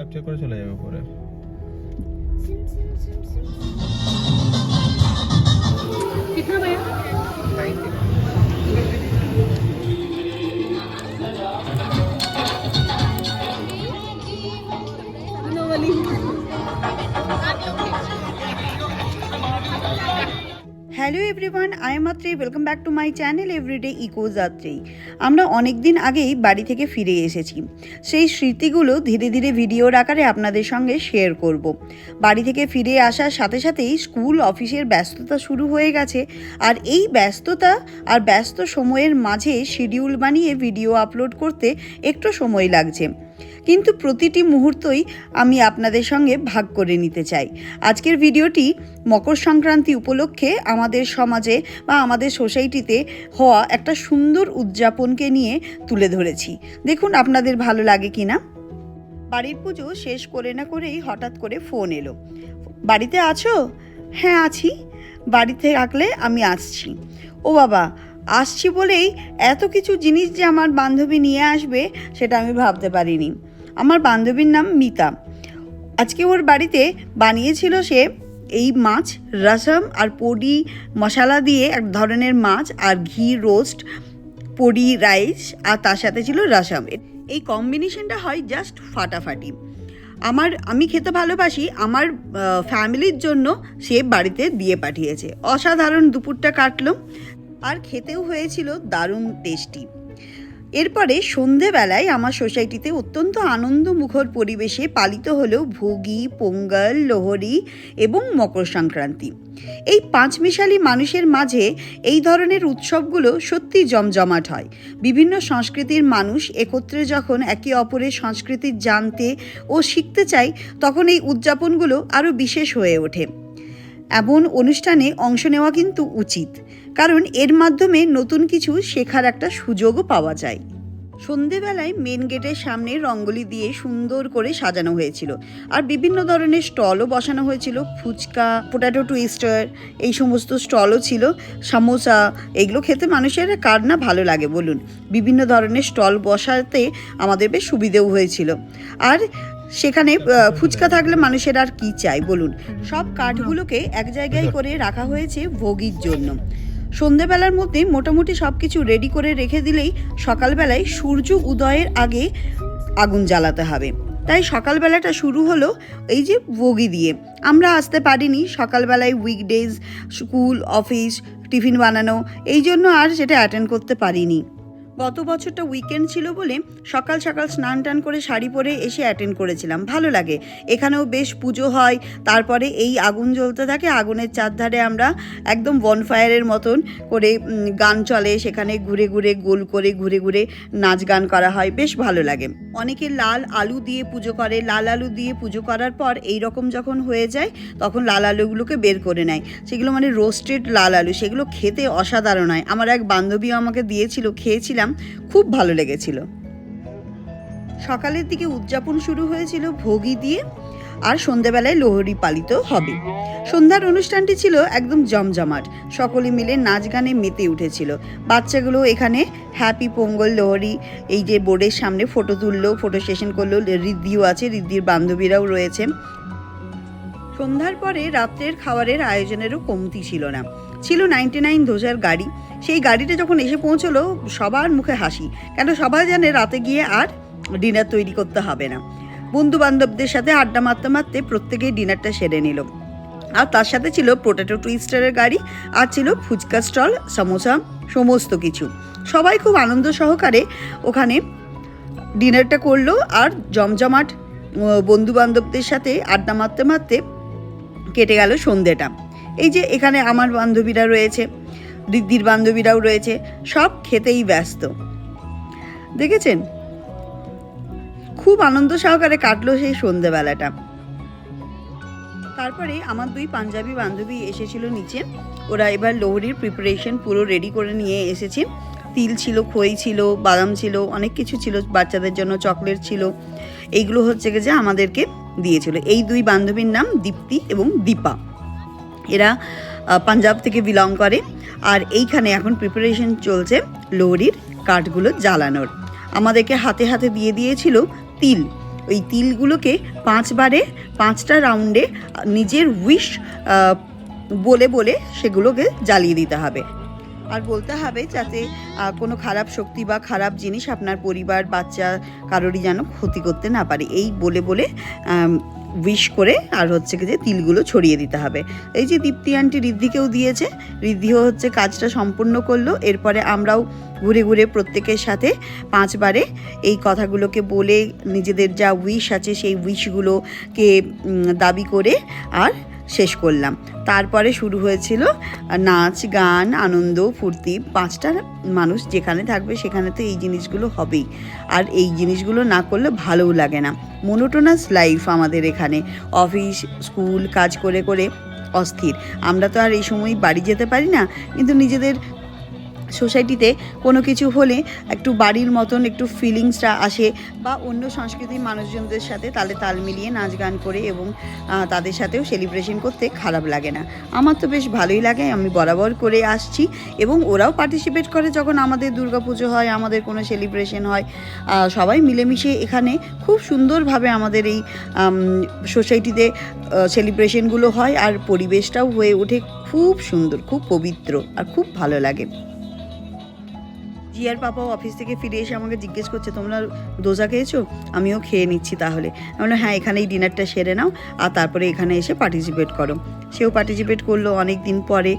Capture করে চলে যাবে পরে कितना भैया Hello everyone I am Atrei welcome back to my channel everyday eco Yatri আমরা অনেক দিন আগেই বাড়ি থেকে ফিরে এসেছি। সেই স্মৃতিগুলো ধীরে ধীরে ভিডিওর আকারে আপনাদের সঙ্গে শেয়ার করব। বাড়ি থেকে ফিরে আসার সাথে সাথেই স্কুল অফিসের ব্যস্ততা শুরু হয়ে গেছে। আর এই ব্যস্ততা আর ব্যস্ত সময়ের মাঝে শিডিউল বানিয়ে ভিডিও আপলোড করতে একটু সময় লাগছে। কিন্তু প্রতিটি মুহূর্তই আমি আপনাদের সঙ্গে ভাগ করে নিতে চাই। আজকের ভিডিওটি মকর সংক্রান্তি উপলক্ষে আমাদের সমাজে বা আমাদের সোসাইটিতে হওয়া একটা সুন্দর উদযাপনকে নিয়ে তুলে ধরেছি। দেখুন আপনাদের ভালো লাগে কি না বাড়ির পুজো শেষ করে না করেই হঠাৎ করে ফোন এলো। বাড়িতে আছো? হ্যাঁ আছি। বাড়িতে রাখলে আমি আসছি। ও বাবা, আসছি বলেই এত কিছু জিনিস যে আমার বান্ধবী নিয়ে আসবে সেটা আমি ভাবতে পারিনি। আমার বান্ধবীর নাম মিতা। আজকে ওর বাড়িতে বানিয়েছিল সে এই মাছ, রসম আর পডি মশলা দিয়ে এক ধরনের মাছ আর ঘি, রোস্ট, পডি রাইস আর তার সাথে ছিল রসম। এই কম্বিনেশনটা হয় জাস্ট ফাটাফাটি। আমার, আমি খেতে ভালোবাসি, আমার ফ্যামিলির জন্য সে বাড়িতে দিয়ে পাঠিয়েছে। অসাধারণ দুপুরটা কাটলো। আর খেতেও হয়েছিল দারুণ টেস্টি। এরপরে সন্ধেবেলায় আমার সোসাইটিতে অত্যন্ত আনন্দমুখর পরিবেশে পালিত হলো ভোগী, পোঙ্গল, লোহরি এবং মকর সংক্রান্তি। এই পাঁচমিশালি মানুষের মাঝে এই ধরনের উৎসবগুলো সত্যি জমজমাট হয়। বিভিন্ন সংস্কৃতির মানুষ একত্রে যখন একে অপরের সংস্কৃতি জানতে ও শিখতে চায়, তখন এই উদযাপনগুলো আরও বিশেষ হয়ে ওঠে। এমন অনুষ্ঠানে অংশ নেওয়া কিন্তু উচিত, কারণ এর মাধ্যমে নতুন কিছু শেখার একটা সুযোগও পাওয়া যায়। সন্ধেবেলায় মেন গেটের সামনে রঙ্গোলি দিয়ে সুন্দর করে সাজানো হয়েছিল, আর বিভিন্ন ধরনের স্টলও বসানো হয়েছিল, ফুচকা পোটাটো টুইস্টার এই সমস্ত স্টলও ছিল, সামোসা, এগুলো খেতে মানুষের কার না ভালো লাগে বলুন। বিভিন্ন ধরনের স্টল বসাতে আমাদের বেশ সুবিধেও হয়েছিল। আর সেখানে ফুচকা থাকলে মানুষের আর কি চাই, বলুন? সব কাঠগুলোকে এক জায়গায় করে রাখা হয়েছে ভোগির জন্য। সন্ধেবেলার মধ্যে মোটামুটি সব কিছু রেডি করে রেখে দিলেই সকালবেলায় সূর্য উদয়ের আগে আগুন জ্বালাতে হবে। তাই সকালবেলাটা শুরু হলো এই যে বগি দিয়ে। আমরা আসতে পারিনি সকালবেলায় উইকডেজ স্কুল অফিস টিফিন বানানো, এই জন্য আর সেটা অ্যাটেন্ড করতে পারিনি। গত বছরটা উইকেন্ড ছিল বলে সকাল সকাল স্নান টান করে শাড়ি পরে এসে অ্যাটেন্ড করেছিলাম। ভালো লাগে। এখানেও বেশ পুজো হয়। তারপরে এই আগুন জ্বলতে থাকে, আগুনের চারধারে আমরা একদম বনফায়ারের মতন করে গান চলে। সেখানে ঘুরে ঘুরে, গোল করে ঘুরে ঘুরে নাচ গান করা হয়। বেশ ভালো লাগে। অনেকে লাল আলু দিয়ে পুজো করে। লাল আলু দিয়ে পুজো করার পর এই রকম যখন হয়ে যায়, তখন লাল আলুগুলোকে বের করে নেয়। সেগুলো মানে রোস্টেড লাল আলু। সেগুলো খেতে অসাধারণ হয়। আমার এক বান্ধবীও আমাকে দিয়েছিল, খেয়েছিলাম। খুব ভালো লেগেছিল। সকালের দিকে উদযাপন শুরু হয়েছিল ভোগি দিয়ে আর সন্ধেবেলায় লোহরি পালিত হবে। সন্ধ্যার অনুষ্ঠানটি ছিল একদম জমজমাট, সকলে মিলে নাচ গানে মেতে উঠেছিল। বাচ্চাগুলো এখানে হ্যাপি পোঙ্গল লোহরি, এই যে বোর্ডের সামনে ফটো তুললো ফটো সেশন করল, রিদ্ধিও আছে, রিদ্ধির বান্ধবীরাও রয়েছে। সন্ধ্যার পরে রাত্রের খাবারের আয়োজনেরও কমতি ছিল না। ছিল নাইনটি নাইন ধোজার গাড়ি। সেই গাড়িটা যখন এসে পৌঁছলো, সবার মুখে হাসি। কেন সবাই জানে রাতে গিয়ে আর ডিনার তৈরি করতে হবে না। বন্ধু বান্ধবদের সাথে আড্ডা মারতে মারতে প্রত্যেকেই ডিনারটা সেরে নিল। আর তার সাথে ছিল পোটাটো টুইস্টারের গাড়ি, আর ছিল ফুচকা স্টল, সমোসা, সমস্ত কিছু। সবাই খুব আনন্দ সহকারে ওখানে ডিনারটা করল, আর জমজমাট বন্ধু বান্ধবদের সাথে আড্ডা মারতে মারতে কেটে গেল সন্ধেটা। এই যে এখানে আমার বান্ধবীরা রয়েছে, দিদির বান্ধবীরাও রয়েছে, সব খেতেই ব্যস্ত। দেখেছেন? খুব আনন্দ সহকারে কাটলো সেই সন্ধেবেলাটা। তারপরে আমার দুই পাঞ্জাবি বান্ধবী এসেছিল নিচে। ওরা এবার লোহরির প্রিপারেশন পুরো রেডি করে নিয়ে এসেছে। তিল ছিল, খই ছিল, বাদাম ছিল, অনেক কিছু ছিল বাচ্চাদের জন্য চকলেট ছিল। এইগুলো হচ্ছে যে আমাদেরকে দিয়েছিল। এই দুই বান্ধবীর নাম দীপ্তি এবং দীপা। এরা পাঞ্জাব থেকে বিলং করে আর এইখানে এখন প্রিপারেশন চলছে লোহরির কাঠগুলো জ্বালানোর। আমাদেরকে হাতে হাতে দিয়ে দিয়েছিল তিল। ওই তিলগুলোকে পাঁচবারে, পাঁচটা রাউন্ডে নিজের উইশ বলে বলে সেগুলোকে জ্বালিয়ে দিতে হবে। আর বলতে হবে যাতে কোনো খারাপ শক্তি বা খারাপ জিনিস আপনার পরিবার, বাচ্চা কারোরই যেন ক্ষতি করতে না পারে। এই বলে বলে উইশ করে আর হচ্ছে যে তিলগুলো ছড়িয়ে দিতে হবে। এই যে দীপ্তি আন্টি ঋদ্ধিকেও দিয়েছে। ঋদ্ধিও হচ্ছে কাজটা সম্পূর্ণ করল। এরপরে আমরাও ঘুরে ঘুরে প্রত্যেকের সাথে পাঁচবারে এই কথাগুলোকে বলে নিজেদের যা উইশ আছে সেই উইশগুলোকে দাবি করে আর শেষ করলাম। তারপরে শুরু হয়েছিল নাচ, গান, আনন্দ, ফুর্তি, পাঁচটা মানুষ যেখানে থাকবে সেখানে তো এই জিনিসগুলো হবেই। আর এই জিনিসগুলো না করলে ভালোও লাগে না। মোনোটোনাস লাইফ আমাদের এখানে। অফিস স্কুল কাজ করে করে অস্থির। আমরা তো আর এই সময় বাড়ি যেতে পারি না, কিন্তু নিজেদের সোসাইটিতে কোনো কিছু হলে একটু বাড়ির মতন একটু ফিলিংসটা আসে বা অন্য সংস্কৃতির মানুষজনদের সাথে তালে তাল মিলিয়ে নাচ গান করে এবং তাদের সাথেও সেলিব্রেশন করতে খারাপ লাগে না। আমার তো বেশ ভালোই লাগে, আমি বরাবর করে আসছি এবং ওরাও পার্টিসিপেট করে যখন আমাদের দুর্গাপুজো হয়, আমাদের কোনো সেলিব্রেশন হয় সবাই মিলেমিশে এখানে খুব সুন্দরভাবে আমাদের এই সোসাইটিতে সেলিব্রেশনগুলো হয় আর পরিবেশটাও হয়ে ওঠে খুব সুন্দর, খুব পবিত্র আর খুব ভালো লাগে। জিয়ার পাপাও অফিস থেকে ফিরে এসে আমাকে জিজ্ঞেস করছে, তোমরা দোসা খেয়েছো? আমিও খেয়ে নিচ্ছি তাহলে। আমি হ্যাঁ এখানেই ডিনারটা সেরে নাও, আর তারপরে এখানে এসে পার্টিসিপেট করো। সেও পার্টিসিপেট করল অনেক দিন পরে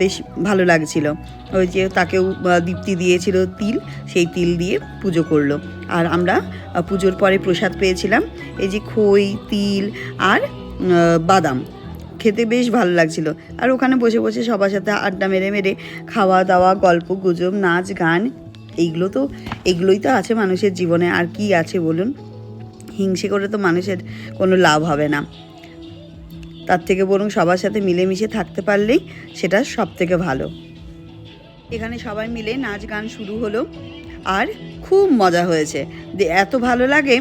বেশ ভালো লাগছিল। ওই যে তাকেও দীপ্তি দিয়েছিল তিল, সেই তিল দিয়ে পুজো করল। আর আমরা পুজোর পরে প্রসাদ পেয়েছিলাম, এই যে খই, তিল আর বাদাম। খেতে বেশ ভালো লাগছিল। আর ওখানে বসে বসে সবার সাথে আড্ডা মেরে মেরে খাওয়া দাওয়া, গল্প গুজব, নাচ, গান, এইগুলো তো, এগুলোই তো আছে মানুষের জীবনে। আর কি আছে বলুন? হিংসে করে তো মানুষের কোনো লাভ হবে না। তার থেকে বরং সবার সাথে মিলেমিশে থাকতে পারলেই সেটা সব থেকে ভালো। এখানে সবাই মিলে নাচ গান শুরু হলো। আর খুব মজা হয়েছে। এত ভালো লাগে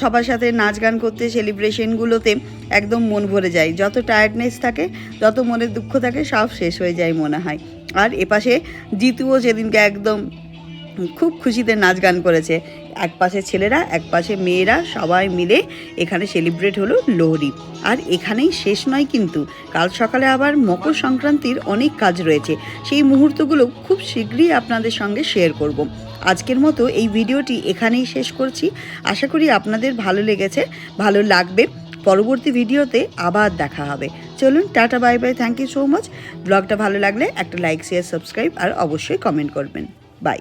সবার সাথে নাচ গান করতে সেলিব্রেশনগুলোতে একদম মন ভরে যায়। যত টায়ার্ডনেস থাকে, যত মনের দুঃখ থাকে, সব শেষ হয়ে যায় মনে হয়। আর এপাশে জিতুও যেদিনকে একদম খুব খুশিতে নাচ গান করেছে। এক পাশে ছেলেরা, এক পাশে মেয়েরা সবাই মিলে এখানে সেলিব্রেট হলো লোহরি। আর এখানেই শেষ নয় কিন্তু, কাল সকালে আবার মকর সংক্রান্তির অনেক কাজ রয়েছে। সেই মুহূর্তগুলো খুব শীঘ্রই আপনাদের সঙ্গে শেয়ার করব। আজকের মতো এই ভিডিওটি এখানেই শেষ করছি। আশা করি আপনাদের ভালো লেগেছে, ভালো লাগবে। পরবর্তী ভিডিওতে আবার দেখা হবে। চলুন, tata bye bye thank you so much ব্লগটা ভালো লাগলে একটা লাইক শেয়ার সাবস্ক্রাইব আর অবশ্যই কমেন্ট করবেন। বাই